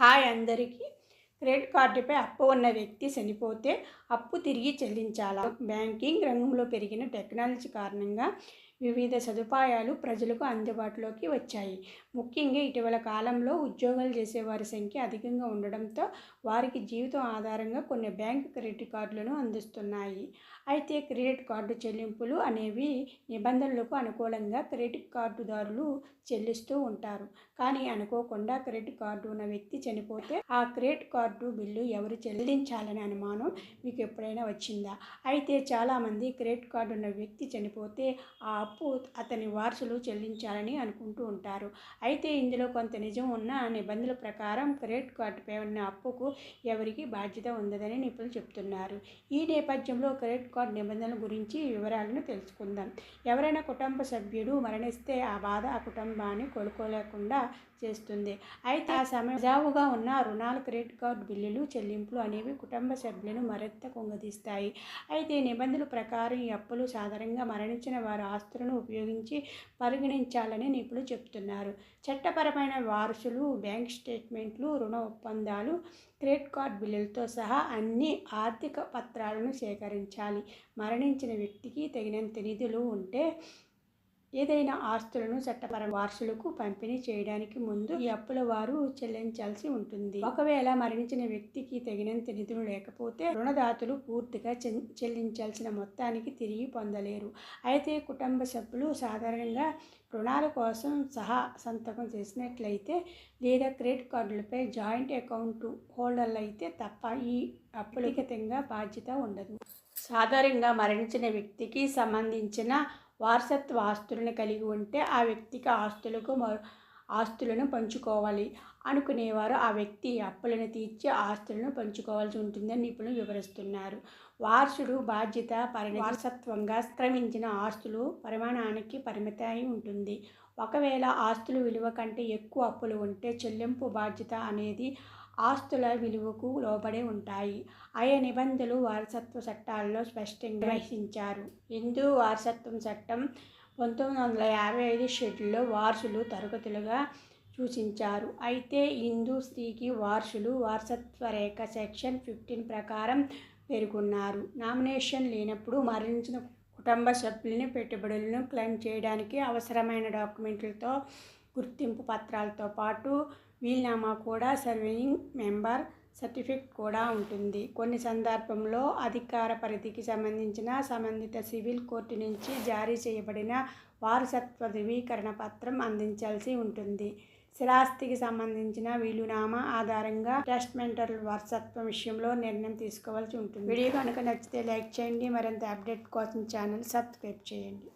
Hi అందరికీ. Credit కార్డుపై అప్పు ఉన్న వ్యక్తి చనిపోతే అప్పు తిరిగి చెల్లించాలా? బ్యాంకింగ్ రంగంలో పెరిగిన టెక్నాలజీ కారణంగా వివిధ సదుపాయాలు ప్రజలకు అందుబాటులోకి వచ్చాయి. ముఖ్యంగా ఇటీవల కాలంలో ఉద్యోగాలు చేసేవారి సంఖ్య అధికంగా ఉండడంతో వారికి జీవితం ఆధారంగా కొన్ని బ్యాంక్ క్రెడిట్ కార్డులను అందిస్తున్నాయి. అయితే క్రెడిట్ కార్డు చెల్లింపులు అనేవి నిబంధనలకు అనుకూలంగా క్రెడిట్ కార్డుదారులు చెల్లిస్తూ ఉంటారు. కానీ అనుకోకుండా క్రెడిట్ కార్డు ఉన్న వ్యక్తి చనిపోతే ఆ క్రెడిట్ కార్డు బిల్లు ఎవరు చెల్లించాలనే అనుమానం మీకు ఎప్పుడైనా వచ్చిందా? అయితే చాలామంది క్రెడిట్ కార్డు ఉన్న వ్యక్తి చనిపోతే ఆ అప్పు అతని వారసులు చెల్లించాలని అనుకుంటూ ఉంటారు. అయితే ఇందులో కొంత నిజం ఉన్న నిబంధనల ప్రకారం క్రెడిట్ కార్డుపై ఉన్న అప్పుకు ఎవరికి బాధ్యత ఉండదని నిపుణులు చెప్తున్నారు ఈ నేపథ్యంలో క్రెడిట్ కార్డు నిబంధనల గురించి వివరాలను తెలుసుకుందాం. ఎవరైనా కుటుంబ సభ్యుడు మరణిస్తే ఆ బాధ ఆ కుటుంబాన్ని కోలుకోలేకుండా చేస్తుంది. అయితే ఆ సమజావుగా ఉన్న రుణాలు క్రెడిట్ కార్డు బిల్లులు చెల్లింపులు అనేవి కుటుంబ సభ్యులను మరింత కుంగదీస్తాయి. అయితే నిబంధనల ప్రకారం ఈ అప్పులు సాధారణంగా మరణించిన వారు ఆస్తులు ఆస్తులను ఉపయోగించి పరిగణించాలని నిపుణులు చెప్తున్నారు. చట్టపరమైన వారసులు బ్యాంక్ స్టేట్మెంట్లు రుణ ఒప్పందాలు క్రెడిట్ కార్డ్ బిల్లులతో సహా అన్ని ఆర్థిక పత్రాలను సేకరించాలి. మరణించిన వ్యక్తికి తగినంత నిధులు ఉంటే ఏదైనా ఆస్తులను చట్టపర వారసులకు పంపిణీ చేయడానికి ముందు ఈ అప్పుల వారు చెల్లించాల్సి ఉంటుంది. ఒకవేళ మరణించిన వ్యక్తికి తగినంత నిధులు లేకపోతే రుణదాతలు పూర్తిగా చెల్లించాల్సిన మొత్తానికి తిరిగి పొందలేరు. అయితే కుటుంబ సభ్యులు సాధారణంగా రుణాల కోసం సహా సంతకం చేసినట్లయితే లేదా క్రెడిట్ కార్డులపై జాయింట్ అకౌంట్ హోల్డర్లు అయితే తప్ప ఈ అప్పులకితంగా బాధ్యత ఉండదు. సాధారణంగా మరణించిన వ్యక్తికి సంబంధించిన వారసత్వ ఆస్తులను కలిగి ఉంటే ఆ వ్యక్తికి ఆస్తులకు ఆస్తులను పంచుకోవాలి. అనుకునేవారు ఆ వ్యక్తి అప్పులను తీర్చి ఆస్తులను పంచుకోవాల్సి ఉంటుందని నిపుణులు వివరిస్తున్నారు. వారసుడు బాధ్యత పరి వారసత్వంగా క్రమించిన ఆస్తులు పరిమాణానికి పరిమితమై ఉంటుంది. ఒకవేళ ఆస్తులు విలువ కంటే ఎక్కువ అప్పులు ఉంటే చెల్లింపు బాధ్యత అనేది ఆస్తుల విలువకు లోబడి ఉంటాయి. ఆయా నిబంధనలు వారసత్వ చట్టాల్లో స్పష్టంగా వహించారు హిందూ వారసత్వం చట్టం పంతొమ్మిది వందల యాభై ఐదు షెడ్యూల్లో వారసులు తరగతులుగా సూచించారు. అయితే హిందూ స్త్రీకి వారసులు వారసత్వ రేఖ సెక్షన్ ఫిఫ్టీన్ ప్రకారం పేర్కొన్నారు. నామినేషన్ లేనప్పుడు మరణించిన కుటుంబ సభ్యులని పెట్టుబడులను క్లెయిమ్ చేయడానికి అవసరమైన డాక్యుమెంట్లతో గుర్తింపు పత్రాలతో పాటు వీల్నామా కూడా సర్వేయింగ్ మెంబర్ సర్టిఫికేట్ కూడా ఉంటుంది. కొన్ని సందర్భంలో అధికార పరిధికి సంబంధించిన సంబంధిత సివిల్ కోర్టు నుంచి జారీ చేయబడిన వారసత్వ ధృవీకరణ పత్రం అందించాల్సి ఉంటుంది. స్థిరాస్తికి సంబంధించిన వీలునామా ఆధారంగా టెస్ట్మెంటల్ వారసత్వం విషయంలో నిర్ణయం తీసుకోవాల్సి ఉంటుంది. వీడియో కనుక నచ్చితే లైక్ చేయండి. మరింత అప్డేట్ కోసం ఛానల్ సబ్స్క్రైబ్ చేయండి.